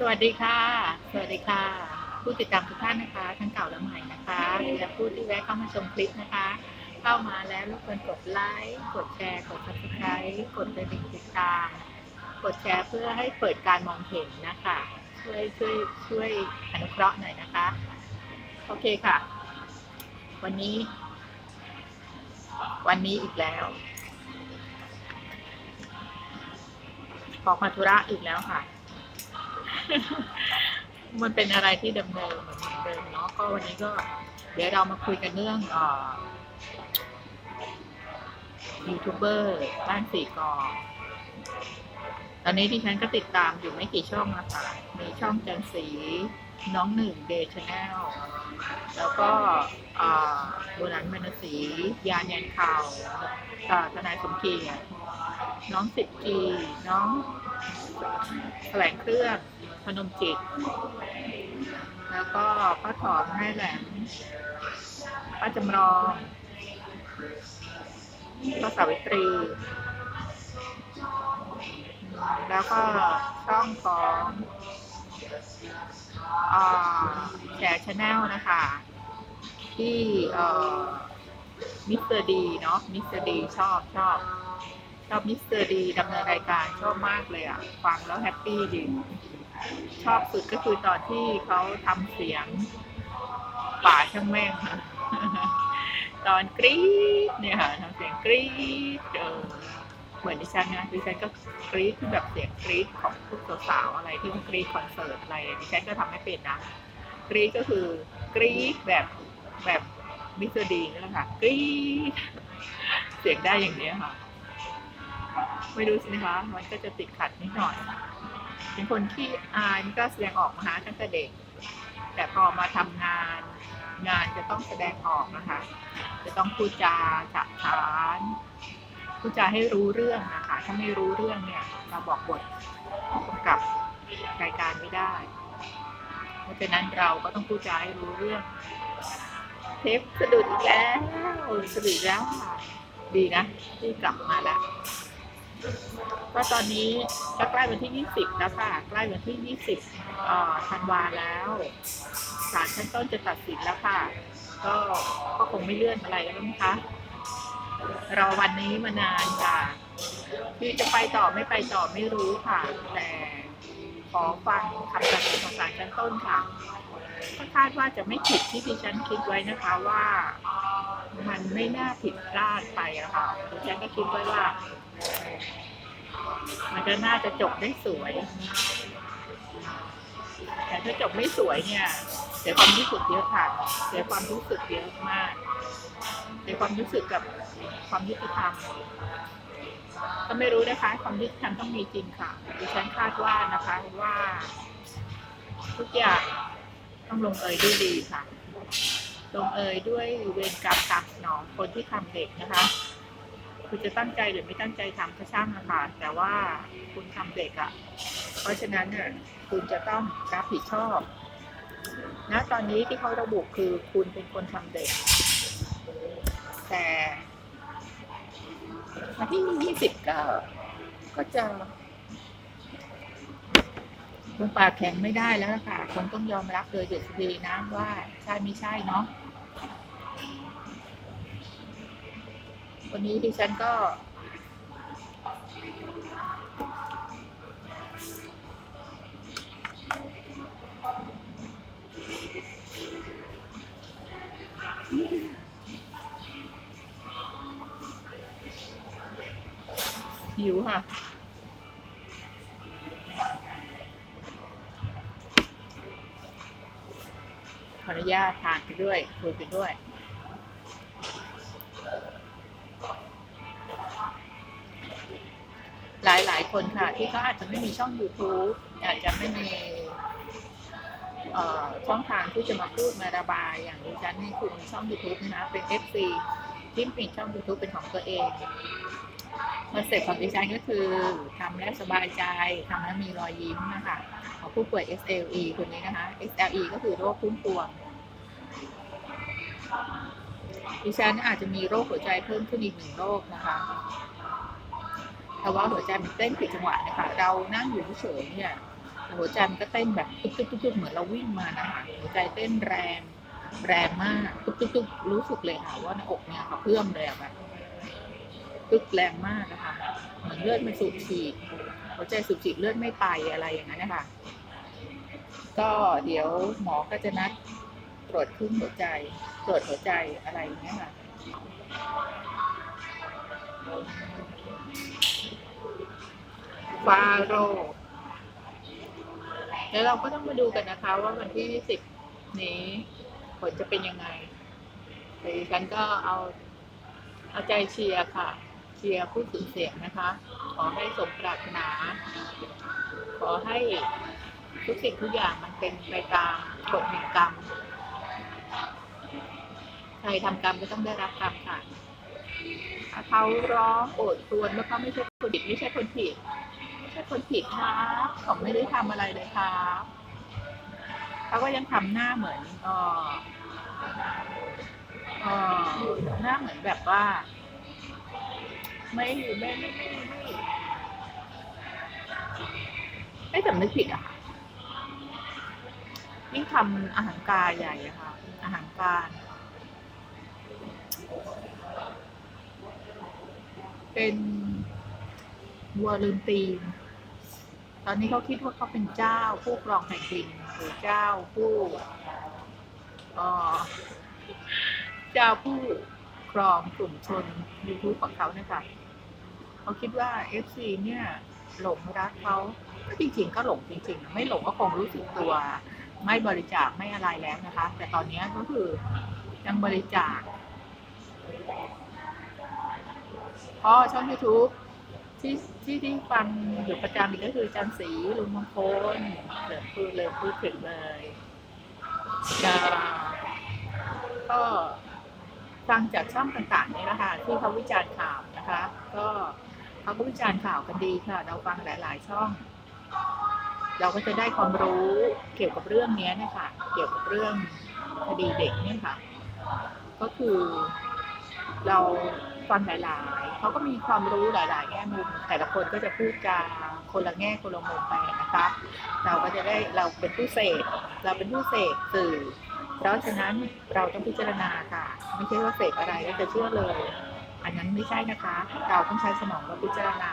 สวัสดีค่ะ สวัสดีค่ะ ผู้ติดตามทุกท่านนะคะ ทั้งเก่าและใหม่นะคะ และผู้ที่แวะเข้ามาชมคลิปนะคะ เข้ามาแล้วรบกวนกดไลค์ กดแชร์ กด subscribe กดกระดิ่งติดตาม กดแชร์เพื่อให้เปิดการมองเห็นนะคะ ช่วยช่วยช่วยอนุเคราะห์หน่อยนะคะ โอเคค่ะ วันนี้ วันนี้อีกแล้ว ออกมาธุระอีกแล้วค่ะ มันเป็นอะไรที่เดิมๆเหมือนเดิมเนาะก็วันนี้ก็ เดี๋ยวเรามาคุยกันเรื่องอยูทูบเบอร์บ้านสี่กอตอนนี้ที่ฉันก็ติดตามอยู่ไม่กี่ช่องนะคะมีช่องจันสีน้องหนึ่งเดชแนลแล้วก็อ่าโบนันมนสียานยันข่าวทนายสมเกียรติน้องสิทธิ์กีน้องแถลงเครื่อง นมจิต แล้วก็ป้าถอนให้แหลมป้าจำลองป้าสาวิตรี แล้วก็ช่องของอแชร์ชาแนลนะคะ ที่มิสเตอร์ดีเนาะมิสเตอร์ดีชอบชอบชอบมิสเตอร์ดีดำเนินรายการชอบมากเลยอะฟังแล้วแฮปปี้ดี ชอบสุดก็คือตอนที่เขาทำเสียงป่าช่างแม่งค่ะตอนกรี๊ดเนี่ยค่ะทำเสียงกรี๊ดเออเหมือนดิฉันนะดิฉันก็กรี๊ดที่แบบเสียงกรี๊ดของพวกสาวๆอะไรที่เขากรี๊ดคอนเสิร์ตอะไรดิฉันก็ทำไม่เป็นนะกรี๊ดก็คือกรี๊ดแบบแบบมิสเตอร์ดีนี่แหละค่ะกรี๊ดเสียงได้อย่างนี้ค่ะ ไม่รู้สินะคะมันก็จะติดขัดนิดหน่อย เป็นคนที่อายไม่กล้าแสดงออกนะคะตั้งแต่เด็ก แต่พอมาทำงานงานจะต้องแสดงออกนะคะ จะต้องพูดจาฉะฉานพูดจาให้รู้เรื่องนะคะ ถ้าไม่รู้เรื่องเนี่ย เราบอกบทกับรายการไม่ได้เพราะฉะนั้นเราก็ต้องพูดจาให้รู้เรื่อง เทปสะดุดอีกแล้วสะดุดแล้วดีนะที่กลับมาแล้ว ก็ตอนนี้ก็ใกล้วันที่ 20 แล้วค่ะ ใกล้วันที่ 20ธันวาแล้วศาลชั้นต้นจะตัดสินแล้วค่ะ ก็ก็คงไม่เลื่อนอะไรแล้วมั้งคะรอวันนี้มานานค่ะที่จะไปต่อไม่ไปต่อไม่รู้ค่ะ แต่ขอฟังคำตัดสินของศาลชั้นต้นค่ะก็คาดว่าจะไม่ผิดที่ดิฉันคิดไว้นะคะว่า ไม่น่าผิดพลาดไปอะค่ะดิฉันก็คิดไว้ว่า มันก็น่าจะจบได้สวย แต่ถ้าจบไม่สวยเนี่ยเสียความรู้สึกเยอะค่ะเสียความรู้สึกเยอะมากเสียความรู้สึกกับความยุติธรรมก็ไม่รู้นะคะ ความยุติธรรมต้องมีจริงค่ะดิฉันคาดว่านะคะว่า ทุกอย่างต้องลงเอยด้วยดีค่ะ ลงเอยด้วยเวรกรรมตามสนองคนที่ทำเด็กนะคะคุณจะตั้งใจหรือไม่ตั้งใจทำก็ช่างนะคะแต่ว่าคุณทำเด็กอะ่ะ เพราะฉะนั้นเนี่ยคุณจะต้องรับผิดชอบณตอนนี้ที่เขาระบุคือคุณเป็นคนทำเด็ก แต่วันที่ยี่สิบก็ก็จะ ลงปากแข็งไม่ได้แล้วล่ะค่ะคงต้องยอมรับโดยเด็ดดีนะว่าใช่ไม่ใช่เนาะวันนี้ดิฉันก็หิวค่ะ ขออนุญาตทานไปด้วยคุยไปด้วย หลายหลายคนค่ะ ที่เขาอาจจะไม่มีช่อง YouTube อาจจะไม่มีช่องทางที่จะมาพูดมาระบายอย่างดิฉันนี่คือมีช่อง YouTube นะคะเป็น FC ที่มีช่อง YouTube เป็นของตัวเองคอนเซ็ปต์ของดิฉันก็คือทำแล้วสบายใจทำแล้วมีรอยยิ้มนะคะของผู้ป่วย SLE คนนี้นะคะ SLE ก็คือโรคพุ่มพวง ดิฉันอาจจะมีโรคหัวใจเพิ่มขึ้นอีกหนึ่งโรคนะคะเพราะว่าหัวใจมันเต้นผิดจังหวะนะคะ เรานั่งอยู่เฉยๆเนี่ยหัวใจมันก็เต้นแบบตุ๊บตุ๊บตุ๊บตุ๊บเหมือนเราวิ่งมานะคะหัวใจเต้นแรงแรงมากตุ๊บตุ๊บตุ๊บรู้สึกเลยค่ะว่าหน้าอกเนี่ยกระเพื่อมเลยแบบตึกแรงมากนะคะเหมือนเลือดมันสูบฉีดหัวใจสูบฉีดเลือดไม่ไปอะไรอย่างนั้นนะคะก็เดี๋ยวหมอก็จะนัด ตรวจคลื่นหัวใจ ตรวจหัวใจอะไรอย่างเงี้ยค่ะฟาโรแล้วเราก็ต้องมาดูกันนะคะ ว่าวันที่สิบนี้ผลจะเป็นยังไงแต่ดิฉันก็เอาเอาใจเชียร์ค่ะ เชียร์ผู้สูญเสียนะคะ ขอให้สมปรารถนา ขอให้ทุกสิ่งทุกอย่างมันเป็นไปตามกฎแห่งกรรม ใครทำกรรมก็ต้องได้รับกรรมค่ะ เขาร้องโอดครวรว่าเขาไม่ใช่คนผิดไม่ใช่คนผิดไม่ใช่คนผิดครับเขาไม่ได้ทำอะไรเลยครับเขาก็ยังทำหน้าเหมือนเออออหน้าเหมือนแบบว่าไม่ไม่ไม่ไม่ไม่ไม่สำนึกผิดอะค่ะยิ่งทำอาหารการใหญ่อะค่ะ อาหารการ เป็นวัวลืมตีน ตอนนี้เขาคิดว่าเขาเป็นเจ้าผู้ครองแผ่นดินหรือเจ้าผู้เออเจ้าผู้ครองกลุ่มชนยูทูบของเขาเนี่ยค่ะเขาคิดว่า FC เนี่ย หลงรักเขาก็จริงๆก็หลงจริง ๆ ไม่หลงก็คงรู้สึกตัว ไม่บริจาคไม่อะไรแล้วนะคะ แต่ตอนนี้ก็คือยังบริจาค พราะช่อง YouTube ที่ที่ที่ฟังอยู่ประจำอีกก็คือจันสีลุงมงคลเหลือพูดเลยพูดถึงเลยจะก็ฟังจากช่องต่างๆนี่แหละค่ะที่เขาวิจารณ์ข่าวนะคะ ก็เขาก็วิจารณ์ข่าวกันดีค่ะ เราฟังหลาย ๆ ช่อง เราก็จะได้ความรู้เกี่ยวกับเรื่องนี้เนี่ยค่ะเกี่ยวกับเรื่องคดีเด็กเนี่ยค่ะ ก็คือ เราฟังหลายๆเขาก็มีความรู้หลาย ๆ แง่มุม แต่ละคนก็จะพูดจาคนละแง่คนละมุมไปนะคะ เราก็จะได้เราเป็นผู้เสพเราเป็นผู้เสพสื่อ เพราะฉะนั้นเราต้องพิจารณาค่ะ ไม่ใช่ว่าเสพอะไรแล้วจะเชื่อเลย อันนั้นไม่ใช่นะคะ เราต้องใช้สมองเราพิจารณา